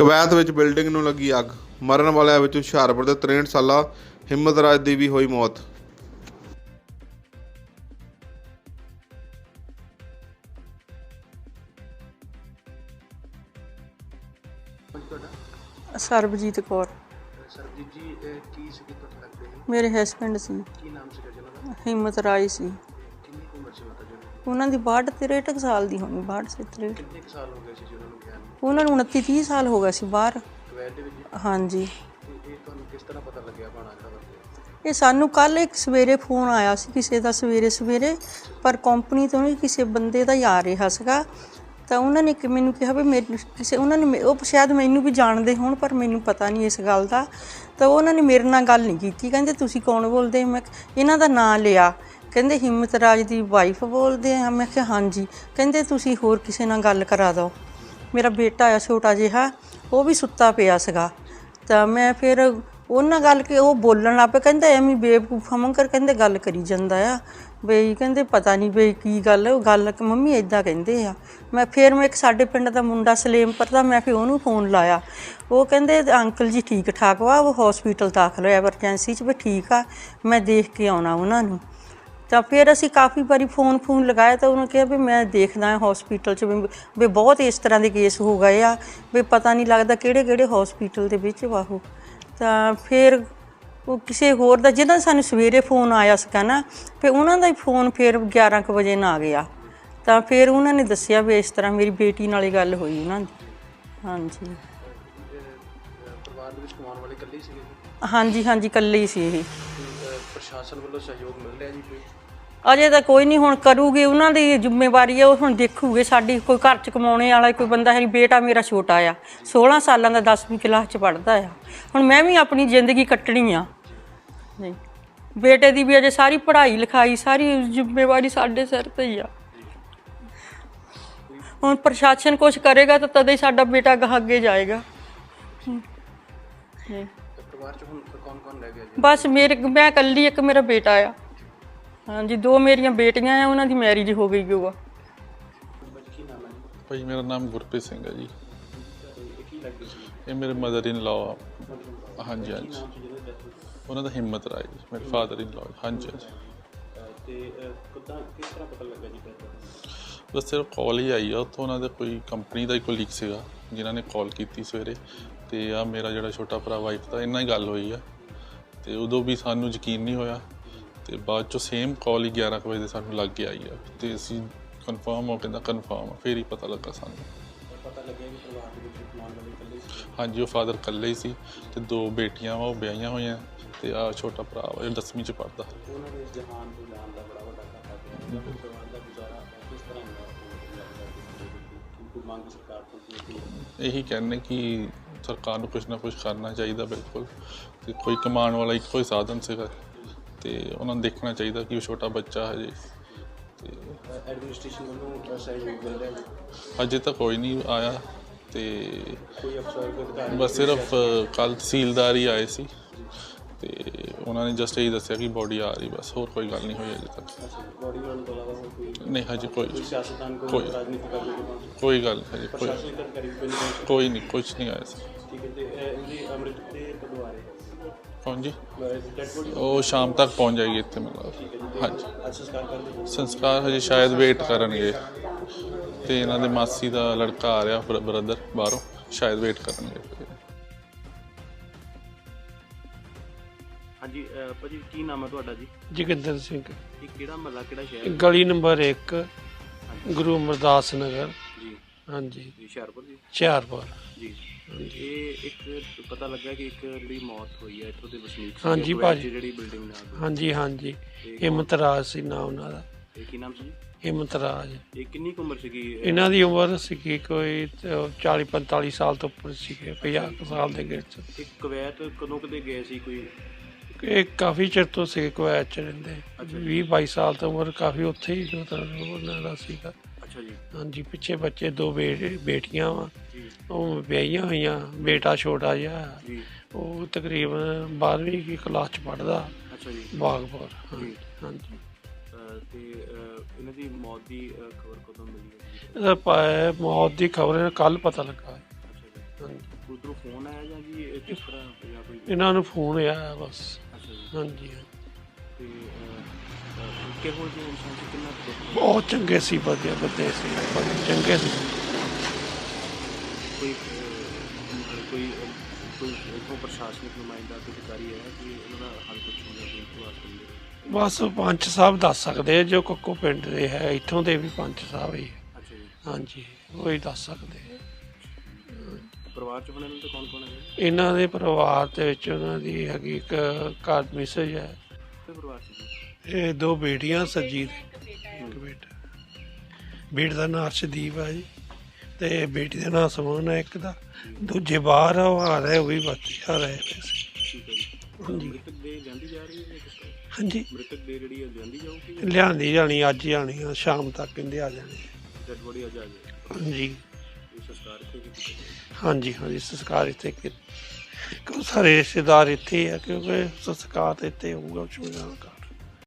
Kuwait ਵਿੱਚ building ਨੂੰ ਲੱਗੀ ਅੱਗ। ਮਰਨ ਵਾਲਿਆਂ ਵਿੱਚ ਹੁਸ਼ਿਆਰਪੁਰ ਦੇ 63 ਸਾਲਾ ਹਿੰਮਤ ਰਾਜ ਦੀ ਵੀ ਹੋਈ ਮੌਤ। ਸਰਬਜੀਤ ਕੌਰ। ਸਰਜੀਤ ਜੀ ਇਹ ਕੀ ਸੀ ਤੁਹਾਡੇ ਲੱਗਦੇ ਸੀ ਮੇਰੇ ਹਸਬੰਡ ਸੀ। ਕੀ ਨਾਮ ਸੀਗਾ ਜੀ ਉਹਨਾਂ ਦਾ? ਹਿੰਮਤ ਰਾਏ ਸੀ। ਕਿੰਨੀ ਕੁ ਉਮਰ ਸੀ ਮਾਤਾ ਜੀ? ਉਹਨਾਂ ਦੀ 62 63 ਕੁ ਸਾਲ ਦੀ ਹੋਣੀ 62 ਸੇ 63 ਕਿੰਨੇ ਕੁ ਸਾਲ ਹੋ ਗਏ ਸੀ ਜੀ ਉਹਨਾਂ ਨੂੰ ਗਿਆ ਨੂੰ? ਉਹਨਾਂ ਨੂੰ 29 30 ਸਾਲ ਹੋ ਗਿਆ ਸੀ ਬਾਹਰ। ਕਵੈਤ ਦੇ ਵਿੱਚ ਜੀ? ਹਾਂਜੀ। ਇਹ ਤੁਹਾਨੂੰ ਕਿਸ ਤਰ੍ਹਾਂ ਪਤਾ ਲੱਗਿਆ ਬਾਣਾ ਜਿਹੜਾ ਵਰਤਿਆ ਇਹ ਸਾਨੂੰ ਕੱਲ ਇੱਕ ਸਵੇਰੇ ਫੋਨ ਆਇਆ ਸੀ ਕਿਸੇ ਦਾ ਸਵੇਰੇ ਸਵੇਰੇ ਪਰ ਕੰਪਨੀ ਤੋਂ ਨਹੀਂ ਕਿਸੇ ਬੰਦੇ ਦਾ ਹੀ ਆ ਰਿਹਾ ਸੀਗਾ। ਤਾਂ ਉਹਨਾਂ ਨੇ ਕਿ ਮੈਨੂੰ ਕਿਹਾ ਵੀ ਮੇਰੇ ਕਿਸੇ ਉਹਨਾਂ ਨੇ ਮੇ- ਉਹ ਸ਼ਾਇਦ ਮੈਨੂੰ ਵੀ ਜਾਣਦੇ ਹੋਣ ਪਰ ਮੈਨੂੰ ਪਤਾ ਨਹੀਂ ਇਸ ਗੱਲ ਦਾ। ਤਾਂ ਉਹਨਾਂ ਨੇ ਮੇਰੇ ਨਾਲ ਗੱਲ ਨਹੀਂ ਕੀਤੀ ਕਹਿੰਦੇ ਤੁਸੀਂ ਕੌਣ ਬੋਲਦੇ? ਮੈਂ ਕਿਹਾ, ਇਹਨਾਂ ਦਾ ਨਾਂ ਲਿਆ। ਕਹਿੰਦੇ ਹਿੰਮਤ ਰਾਜ ਦੀ ਵਾਈਫ ਬੋਲਦੇ ਆ। ਮੈਂ ਕਿਹਾ, ਹਾਂਜੀ। ਕਹਿੰਦੇ, ਤੁਸੀਂ ਹੋਰ ਕਿਸੇ ਨਾਲ ਗੱਲ ਕਰਾ ਦਿਓ। ਮੇਰਾ ਬੇਟਾ ਆ, ਛੋਟਾ ਜਿਹਾ, ਉਹ ਵੀ ਸੁੱਤਾ ਪਿਆ ਸੀਗਾ। ਤਾਂ ਮੈਂ ਫਿਰ ਉਹਨਾਂ ਗੱਲ ਕਿ ਉਹ ਬੋਲਣ ਲੱਗ ਪਿਆ ਕਹਿੰਦਾ, ਐਵੇਂ ਬੇਵਕੂਫਾ ਮੰਗਰ ਕਹਿੰਦੇ ਗੱਲ ਕਰੀ ਜਾਂਦਾ ਆ। ਬਈ ਕਹਿੰਦੇ, ਪਤਾ ਨਹੀਂ ਬਈ ਕੀ ਗੱਲ ਉਹ ਗੱਲ ਕਿ ਮੰਮੀ ਇਦਾਂ ਕਹਿੰਦੇ ਆ। ਮੈਂ ਫਿਰ ਮੈਂ ਇੱਕ ਸਾਡੇ ਪਿੰਡ ਦਾ ਮੁੰਡਾ ਸਲੇਮਪੁਰ ਦਾ, ਮੈਂ ਫਿਰ ਉਹਨੂੰ ਫੋਨ ਲਾਇਆ। ਉਹ ਕਹਿੰਦੇ, ਅੰਕਲ ਜੀ ਠੀਕ ਠਾਕ ਵਾ, ਉਹ ਹਸਪੀਟਲ ਦਾਖਲ ਹੋਇਆ ਐਮਰਜੈਂਸੀ 'ਚ ਵੀ ਠੀਕ ਆ। ਮੈਂ ਦੇਖ ਕੇ ਆਉਣਾ ਉਹਨਾਂ ਨੂੰ। ਤਾਂ ਫਿਰ ਅਸੀਂ ਕਾਫੀ ਵਾਰੀ ਫੋਨ ਫੋਨ ਲਗਾਇਆ ਤਾਂ ਉਹਨੇ ਕਿਹਾ ਵੀ ਮੈਂ ਦੇਖਦਾ ਹਾਂ ਹਸਪੀਟਲ 'ਚ ਵੀ ਵੀ ਬਹੁਤ ਇਸ ਤਰ੍ਹਾਂ ਦੇ ਕੇਸ ਹੋ ਗਏ ਆ ਵੀ ਪਤਾ ਨਹੀਂ ਲੱਗਦਾ ਕਿਹੜੇ ਕਿਹੜੇ ਹਸਪੀਟਲ ਦੇ ਵਿੱਚ ਵਾ ਉਹ। ਤਾਂ ਫਿਰ ਉਹ ਕਿਸੇ ਹੋਰ ਦਾ ਜਿਹਦਾ ਸਾਨੂੰ ਸਵੇਰੇ ਫੋਨ ਆਇਆ ਸੀਗਾ ਨਾ ਫਿਰ ਉਹਨਾਂ ਦਾ ਹੀ ਫੋਨ ਫਿਰ 11 ਕੁ ਵਜੇ ਨਾ ਆ ਗਿਆ। ਤਾਂ ਫਿਰ ਉਹਨਾਂ ਨੇ ਦੱਸਿਆ ਵੀ ਇਸ ਤਰ੍ਹਾਂ ਮੇਰੀ ਬੇਟੀ ਨਾਲ ਹੀ ਗੱਲ ਹੋਈ ਉਹਨਾਂ ਦੀ। ਹਾਂਜੀ। ਪਰਿਵਾਰ ਦੇ ਵਿੱਚ ਕਮਾਉਣ ਵਾਲੇ ਇਕੱਲੇ ਜੀ ਹਾਂਜੀ ਹਾਂਜੀ ਇਕੱਲੇ ਹੀ ਸੀ ਇਹ। ਪ੍ਰਸ਼ਾਸਨ ਵੱਲੋਂ ਸਹਿਯੋਗ ਮਿਲ ਰਿਹਾ ਜੀ ਕੋਈ? ਅਜੇ ਤਾਂ ਕੋਈ ਨਹੀਂ, ਹੁਣ ਕਰੂਗੇ ਉਹਨਾਂ ਦੀ ਜ਼ਿੰਮੇਵਾਰੀ ਹੈ ਉਹ ਹੁਣ ਦੇਖੂਗੇ ਸਾਡੀ ਕੋਈ ਘਰ ਚ ਕਮਾਉਣੇ ਵਾਲਾ ਕੋਈ ਬੰਦਾ ਹੈ ਨਹੀਂ ਬੇਟਾ ਮੇਰਾ ਛੋਟਾ ਆ 16 ਸਾਲਾਂ ਦਾ 10ਵੀਂ ਕਲਾਸ ਚ ਪੜਦਾ ਆ। ਹੁਣ ਮੈਂ ਵੀ ਆਪਣੀ ਜ਼ਿੰਦਗੀ ਕੱਟਣੀ ਆ। ਨਹੀਂ, ਬੇਟੇ ਦੀ ਵੀ ਅਜੇ ਸਾਰੀ ਪੜ੍ਹਾਈ ਲਿਖਾਈ, ਸਾਰੀ ਜ਼ਿੰਮੇਵਾਰੀ ਸਾਡੇ ਸਿਰ ਤੇ ਹੀ ਆ। ਹੁਣ ਪ੍ਰਸ਼ਾਸਨ ਕੁਝ ਕਰੇਗਾ ਤਾਂ ਤਦੇ ਹੀ ਸਾਡਾ ਬੇਟਾ ਗਾਹ ਅੱਗੇ ਜਾਏਗਾ। ਹਮ। ਪਰਿਵਾਰ ਚ ਹੁਣ ਕੌਣ ਕੌਣ ਰਹਿ ਗਿਆ ਜੀ? ਬਸ ਮੇਰੇ ਮੈਂ ਇਕੱਲੀ ਇੱਕ ਮੇਰਾ ਬੇਟਾ ਆ। ਹਾਂਜੀ ਦੋ ਮੇਰੀਆਂ ਬੇਟੀਆਂ ਆ ਉਹਨਾਂ ਦੀ ਮੈਰਿਜ ਹੋ ਗਈ ਹੋਗਾ ਕੀ ਨਾਮ ਹੈ ਜੀ? ਭਾਈ ਮੇਰਾ ਨਾਮ ਗੁਰਪ੍ਰੀਤ ਸਿੰਘ ਹੈ ਜੀ। ਇਹ ਕੀ ਲੱਗਦੇ ਸੀ? ਇਹ ਮੇਰੇ ਮਦਰ ਇਨ ਲਾਅ ਹਾਂਜੀ ਹਾਂਜੀ। ਉਹਨਾਂ ਦਾ ਹਿੰਮਤ ਰਾਏ ਜੀ ਮੇਰੇ ਫਾਦਰ ਇਨ ਲਾਅ ਹਾਂਜੀ ਹਾਂਜੀ। ਤੇ ਕਿੱਦਾਂ ਕਿਸ ਤਰ੍ਹਾਂ ਪਤਾ ਲੱਗਾ ਜੀ ਬਸ ਸਿਰਫ ਕਾਲ ਹੀ ਆਈ ਆ। ਉੱਥੋਂ ਉਹਨਾਂ ਦੇ ਕੋਈ ਕੰਪਨੀ ਦਾ ਹੀ ਕੋਈ ਲੀਕ ਸੀਗਾ ਜਿਨ੍ਹਾਂ ਨੇ ਕਾਲ ਕੀਤੀ ਸਵੇਰੇ। ਤੇ ਆ ਮੇਰਾ ਜਿਹੜਾ ਛੋਟਾ ਭਰਾ ਵਾਈਫ ਦਾ ਇੰਨਾ ਹੀ ਗੱਲ ਹੋਈ ਆ। ਤੇ ਉਦੋਂ ਵੀ ਸਾਨੂੰ ਯਕੀਨ ਨਹੀਂ ਹੋਇਆ। ਤੇ ਬਾਅਦ ਚੋਂ ਸੇਮ ਕਾਲ ਹੀ 11 ਕੁ ਵਜੇ ਦੇ ਸਾਨੂੰ ਲੱਗ ਕੇ ਆਈ ਆ। ਤੇ ਅਸੀਂ ਕਨਫਰਮ ਹੋ ਕੇ ਦਾ ਕਨਫਰਮ ਫੇਰ ਹੀ ਪਤਾ ਲੱਗਾ ਸਾਨੂੰ। ਪਤਾ ਲੱਗਿਆ ਕਿ ਪਰਿਵਾਰ ਦੇ ਵਿੱਚ ਕਮਾਉਣ ਵਾਲੇ ਇਕੱਲੇ ਸੀ। ਹਾਂਜੀ ਉਹ ਫਾਦਰ ਇਕੱਲੇ ਹੀ ਸੀ ਤੇ ਦੋ ਬੇਟੀਆਂ ਵਾ ਉਹ ਵਿਆਹੀਆਂ ਹੋਈਆਂ ਤੇ ਆ ਛੋਟਾ ਭਰਾ ਵਾ ਜੋ 10ਵੀਂ ਚ ਪੜਦਾ ਉਹਨਾਂ ਦੇ ਜਹਾਨ ਤੋਂ ਜਾਣ ਦਾ ਬੜਾ ਵੱਡਾ ਘਾਟਾ ਪਿਆ। ਪਰਿਵਾਰ ਦਾ ਗੁਜ਼ਾਰਾ ਕਿਸ ਤਰ੍ਹਾਂ ਹੁੰਦਾ? ਕੋਈ ਮੰਗ ਸਰਕਾਰ ਤੋਂ ਕੀ ਇਹੀ ਕਹਿੰਦੇ ਕਿ ਸਰਕਾਰ ਨੂੰ ਕੁਝ ਨਾ ਕੁਝ ਕਰਨਾ ਚਾਹੀਦਾ ਬਿਲਕੁਲ ਤੇ ਕੋਈ ਕਮਾਉਣ ਵਾਲਾ ਇੱਕੋ ਹੀ ਸਾਧਨ ਸੀਗਾ ਤੇ ਉਹਨਾਂ ਨੂੰ ਦੇਖਣਾ ਚਾਹੀਦਾ ਕਿ ਉਹ ਛੋਟਾ ਬੱਚਾ ਹਜੇ ਤੇ ਐਡਮਿਨਿਸਟ੍ਰੇਸ਼ਨ ਵੱਲੋਂ ਸਹਿਯੋਗ ਮਿਲ ਰਿਹਾ ਜੀ? ਹਜੇ ਤੱਕ ਕੋਈ ਨਹੀਂ ਆਇਆ ਤੇ ਕੋਈ ਅਫਸਰ ਕੋਈ ਅਧਿਕਾਰੀ ਬਸ ਸਿਰਫ ਕੱਲ ਤਹਿਸੀਲਦਾਰ ਹੀ ਆਏ ਸੀ ਤੇ ਉਹਨਾਂ ਨੇ ਜਸਟ ਇਹੀ ਦੱਸਿਆ ਕਿ ਬੋਡੀ ਆ ਰਹੀ ਬਸ ਹੋਰ ਕੋਈ ਗੱਲ ਨਹੀਂ ਹੋਈ ਅਜੇ ਤੱਕ। ਬੋਡੀ ਬਣਾਉਣ ਤੋਂ ਇਲਾਵਾ ਹੋਰ ਕੋਈ ਨਹੀਂ ਹਜੇ ਕੋਈ ਕੋਈ ਸਿਆਸਤਦਾਨ ਕੋਈ ਕੋਈ- ਰਾਜਨੀਤਿਕ ਕਰਦੇ ਕੋਈ ਪਹੁੰਚ ਕੋਈ ਗੱਲ ਨਹੀਂ ਹਜੇ ਕੋਈ ਪ੍ਰਸ਼ਾਸਨਿਕ ਅਧਿਕਾਰੀ ਕੋਈ ਨਹੀਂ ਪਹੁੰਚੇ ਕੋਈ ਨਹੀਂ ਕੁਝ ਨਹੀਂ ਆਇਆ ਸੀ। ਠੀਕ ਹੈ ਤੇ ਇਹ ਇਹਦੀ ਅੰਮ੍ਰਿਤ ਤੇ ਪਦਵਾਰੇ ਕੌਣ ਜੀ? ਡੈਡ ਬੋਡੀ ਉਹ ਸ਼ਾਮ ਤੱਕ ਪਹੁੰਚ ਜਾਏਗੀ ਇੱਥੇ ਮਤਲਬ ਹਾਂਜੀ। ਅੱਜ ਸੰਸਕਾਰ ਸੰਸਕਾਰ ਹਜੇ ਸ਼ਾਇਦ ਵੇਟ ਕਰਨਗੇ। ਤੇ ਇਹਨਾਂ ਦੇ ਮਾਸੀ ਦਾ ਲੜਕਾ ਆ ਰਿਹਾ ਬ੍ਰਦਰ ਬਾਹਰੋਂ। ਸ਼ਾਇਦ ਵੇਟ ਕਰਨਗੇ। ਹਾਂਜੀ ਭਾਜੀ ਕੀ ਨਾਮ ਹੈ ਤੁਹਾਡਾ ਜੀ? ਜੋਗਿੰਦਰ ਸਿੰਘ। ਇਹ ਕਿਹੜਾ ਮਹੱਲਾ ਕਿਹੜਾ ਸ਼ਹਿਰ ਗਲੀ ਨੰਬਰ 1 ਗੁਰੂ ਅਮਰਦਾਸ ਨਗਰ। ਜੀ। ਹਾਂਜੀ। ਹੁਸ਼ਿਆਰਪੁਰ ਜੀ? ਹੁਸ਼ਿਆਰਪੁਰ। ਜੀ। ਇਹ ਇੱਕ ਪਤਾ ਲੱਗਾ ਕਿ ਇੱਕ ਜਿਹੜੀ ਮੌਤ ਹੋਈ ਹੈ ਇੱਥੋਂ ਦੇ ਵਸਨੀਕ ਸੀਗੇ, ਹਾਂਜੀ ਭਾਜੀ। ਜਿਹੜੀ ਬਿਲਡਿੰਗ ਨਾਲ ਹਾਂਜੀ ਹਾਂਜੀ। ਹਿੰਮਤਰਾਜ ਸੀ ਨਾਮ ਉਹਨਾਂ ਦਾ। ਇਹ ਕੀ ਨਾਮ ਸੀ ਜੀ? ਹਿੰਮਤਰਾਜ। ਇਹ ਕਿੰਨੀ ਕੁ ਉਮਰ ਸੀਗੀ? ਇਹਨਾਂ ਦੀ ਉਮਰ ਸੀਗੀ ਕੋਈ 40 45 ਸਾਲ ਤੋਂ ਉੱਪਰ ਸੀਗੇ 50 ਕੁ ਸਾਲ ਦੇ ਗੇੜ ਚ ਇੱਕ ਕੁਵੈਤ ਕਦੋਂ ਕਦੇ ਗਏ ਸੀ ਕੋਈ? ਇਹ ਕਾਫੀ ਚਿਰ ਤੋਂ ਸੀ ਕੁਵੈਤ ਚ ਰਹਿੰਦੇ। 20 22 ਸਾਲ ਤੋਂ ਉਮਰ ਕਾਫੀ ਉੱਥੇ ਹੀ ਮਤਲਬ ਉਹਨਾਂ ਦਾ ਸੀਗਾ। ਅੱਛਾ ਜੀ। ਹਾਂਜੀ ਪਿੱਛੇ ਬੱਚੇ ਦੋ ਬੇਟੀਆਂ ਵਾ। ਉਹ ਵਿਆਹੀਆਂ ਹੋਈਆਂ ਬੇਟਾ ਛੋਟਾ ਜਿਹਾ। ਜੀ। ਉਹ ਤਕਰੀਬਨ 12ਵੀਂ ਦੀ ਕਲਾਸ ਚ ਪੜਦਾ ਅੱਛਾ ਜੀ। ਬਾਗਪੁਰ ਹਾਂ- ਜੀ। ਹਾਂਜੀ। ਤੇ ਇਹਨਾਂ ਦੀ ਮੌਤ ਦੀ ਖਬਰ ਕਦੋਂ ਮਿਲੀ ਹੈ ਮੌਤ ਦੀ ਖਬਰ ਕੱਲ ਪਤਾ ਲੱਗਾ। ਅੱਛਾ ਜੀ। ਹਾਂਜੀ। ਉਧਰੋਂ ਫੋਨ ਆਇਆ ਜਾਂ ਜੀ ਇਹ ਕਿਸ ਤਰ੍ਹਾਂ ਜਾਂ ਕੋਈ? ਇਹਨਾਂ ਨੂੰ ਫੋਨ ਆਇਆ ਬਸ। ਹਾਂਜੀ ਤੇ ਅਹ, ਅਹ, ਕਿਹੋ ਜਿਹੇ ਇਨਸਾਨ ਸੀ ਕਿੰਨਾ ਕੁ ਦੁੱਖ ਬਹੁਤ ਚੰਗੇ ਸੀ ਵਧੀਆ ਬੰਦੇ ਸੀ ਬੜੇ ਚੰਗੇ ਸੀ। ਕੋਈ ਅਹ, ਕੋਈ ਅਹ, ਕੋਈ ਇਥੋਂ ਪ੍ਰਸ਼ਾਸਨਿਕ ਨੁਮਾਇੰਦਾ ਕੋਈ ਅਧਿਕਾਰੀ ਹੈ ਕਿ ਉਹਨਾਂ ਦਾ ਹੱਲ ਕੁਝ ਹੁੰਦਾ ਕੋਈ ਕੋਈ ਕਰੀਏ ਬਸ ਪੰਚ ਸਾਹਿਬ ਦੱਸ ਸਕਦੇ ਆ, ਜੋ ਕੱਕੋ ਪਿੰਡ ਦੇ ਹੈ ਇੱਥੋਂ ਦੇ ਵੀ ਪੰਚ ਸਾਹਿਬ ਹੀ ਹੈ। ਅੱਛਾ ਜੀ। ਹਾਂਜੀ ਉਹ ਹੀ ਦੱਸ ਸਕਦੇ ਆ। ਪਰਿਵਾਰ ਚ ਬਣਨ ਤੇ ਕੌਣ ਕੌਣ ਹੈ ਜੀ? ਇਹਨਾਂ ਦੇ ਪਰਿਵਾਰ ਦੇ ਵਿੱਚ ਉਹਨਾਂ ਦੀ ਹੈਗੀ ਇੱਕ ਘਰ ਮਿਸਜ ਹੈ। ਤੇ ਪਰਿਵਾਰ ਚ ਜੀ? ਇਹ ਦੋ ਬੇਟੀਆਂ ਸਰਜੀਤ। ਇੱਕ ਬੇਟਾ ਬੇਟੇ। ਦਾ ਨਾਮ ਅਰਸ਼ਦੀਪ ਹੈ ਜੀ ਤੇ ਬੇਟੀ ਦਾ ਨਾਮ ਸਮਨ ਹੈ ਇੱਕ ਦਾ। ਦੂਜੇ ਬਾਹਰ ਆ ਉਹ ਆ ਰਹੇ ਉਹ ਵੀ ਬੱਚੇ ਆ ਰਹੇ ਵੈਸੇ ਠੀਕ ਹੈ ਜੀ। ਮ੍ਰਿਤਕ ਦੇ ਜਾਂਦੀ ਜਾ ਰਹੀ ਹੈ ਜਾਂ ਕਿਸ ਤਰ੍ਹਾਂ? ਹਾਂਜੀ। ਮ੍ਰਿਤਕ ਦੇ ਜਿਹੜੀ ਹੈ ਜਾਂਦੀ ਜਾਊਗੀ ਲਿਆਂਦੀ ਜਾਣੀ ਅੱਜ ਹੀ ਆਣੀ ਆ ਸ਼ਾਮ ਤੱਕ ਕਹਿੰਦੇ ਆ ਜਾਣੀ। ਆ ਜਾਏ ਹਾਂਜੀ। ਸੰਸਕਾਰ ਇੱਥੇ ਕੀਤਾ ਹਾਂਜੀ ਹਾਂਜੀ, ਸੰਸਕਾਰ ਇੱਥੇ ਕਿ ਸਾਰੇ ਰਿਸ਼ਤੇਦਾਰ ਇੱਥੇ ਆ, ਕਿਉਂਕਿ ਸੰਸਕਾਰ ਤਾਂ ਇੱਥੇ ਹੋਊਗਾ ਚੁਣਾ ਦਾ